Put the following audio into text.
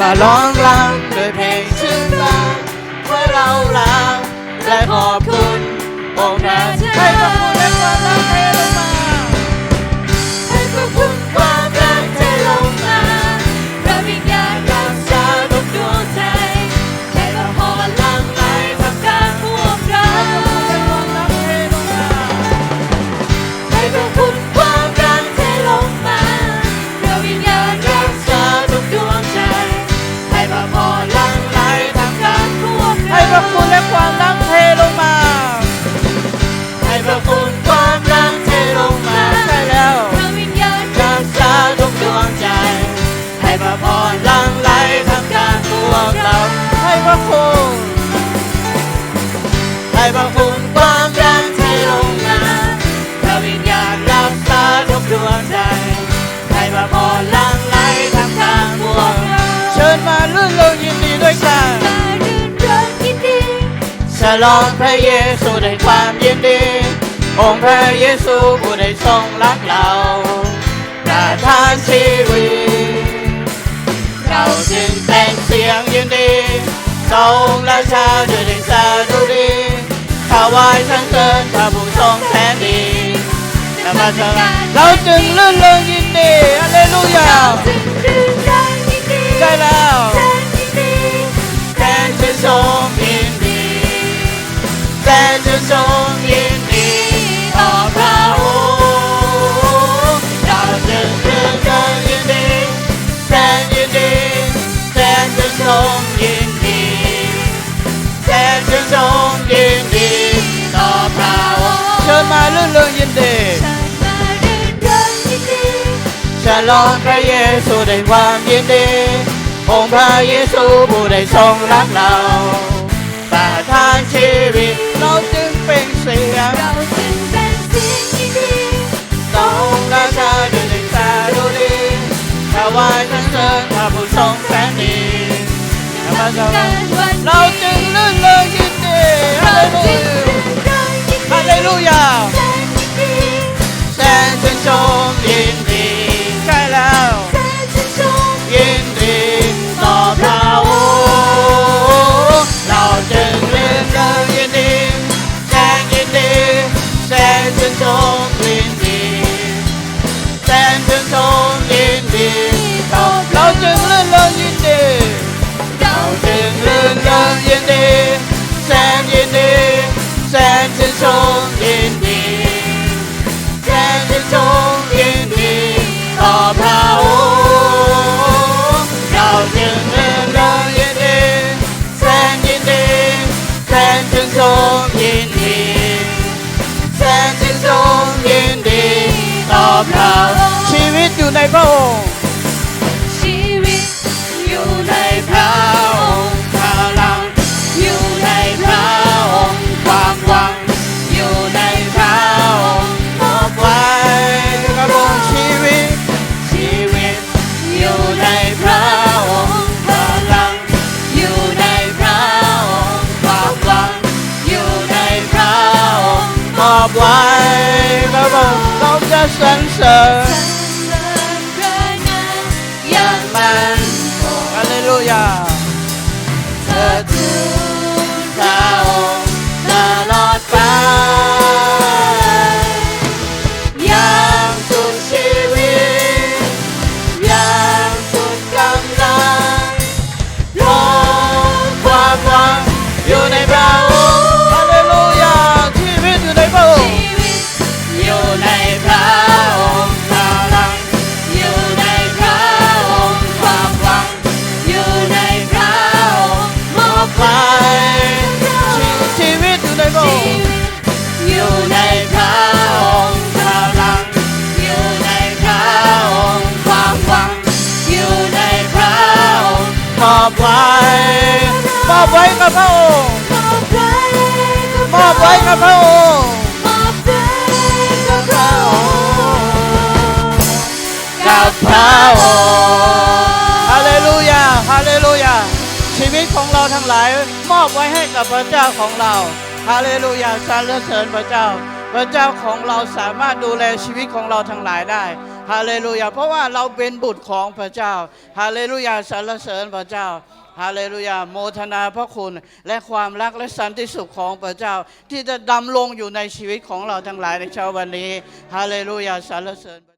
มาร้องรำด้วยเพลง พระคุณความรักเทลงมาใช่แล้วพระวิญญาณรักษาทุกดวงใจ ให้พระพรหลั่งไหลทำการพวกเราให้พระคุณให้พระคุณความรักเทลงมาพระวิญญาณรักษาทุกดวงใจ ให้พระพร ฉลองพระเยซูในความยินดี องค์พระเยซูผู้ได้ทรงรักเราประทานชีวิต เราจึงเป็นเสียงยินดีทรงราชาด้วยเดชาดุดีถวายทั้งเกินพระผู้ทรงแสนดีนมัสการเราจึงลื่นเริงยินดีฮาเล สนชื่นชมยินดีต่อพระองค์เราจึงรื่นเริงยินดีแสนยินดีแสนชื่นชมยินดีแสนชื่นชมยินดีต่อพระองค์เชิญมาลื่นเริงยินดีฉันมารื่นเริงยินดีฉลองพระเยซูได้ความยินดี องค์พระเยซูผู้ได้ทรงรักเราประทานช พระผู้ทรงแสนดีนมัสการเร กระบอ อบไว้กับพระองค์มอบไว้กับมอบไว้กับพระองค์มอบไว้กับพระองค์กับพระองค์ฮาเลลูยาฮาเลลูยาชีวิตของเราทั้งหลาย มอบไว้ให้กับพระเจ้าของเราฮาเลลูยาสรรเสริญพระเจ้า พระเจ้าของเราสามารถดูแลชีวิตของเราทั้งหลายได้ฮาเลลูยาเพราะว่าเราเป็นบุตรของพระเจ้าฮาเลลูยาสรรเสริญพระเจ้า ฮาเลลูยาโมทนาพระคุณและความรักและสันติสุขของพระเจ้า ที่จะดำรงอยู่ในชีวิตของเราทั้งหลายในเช้าวันนี้ฮาเลลูยาสรรเสริญ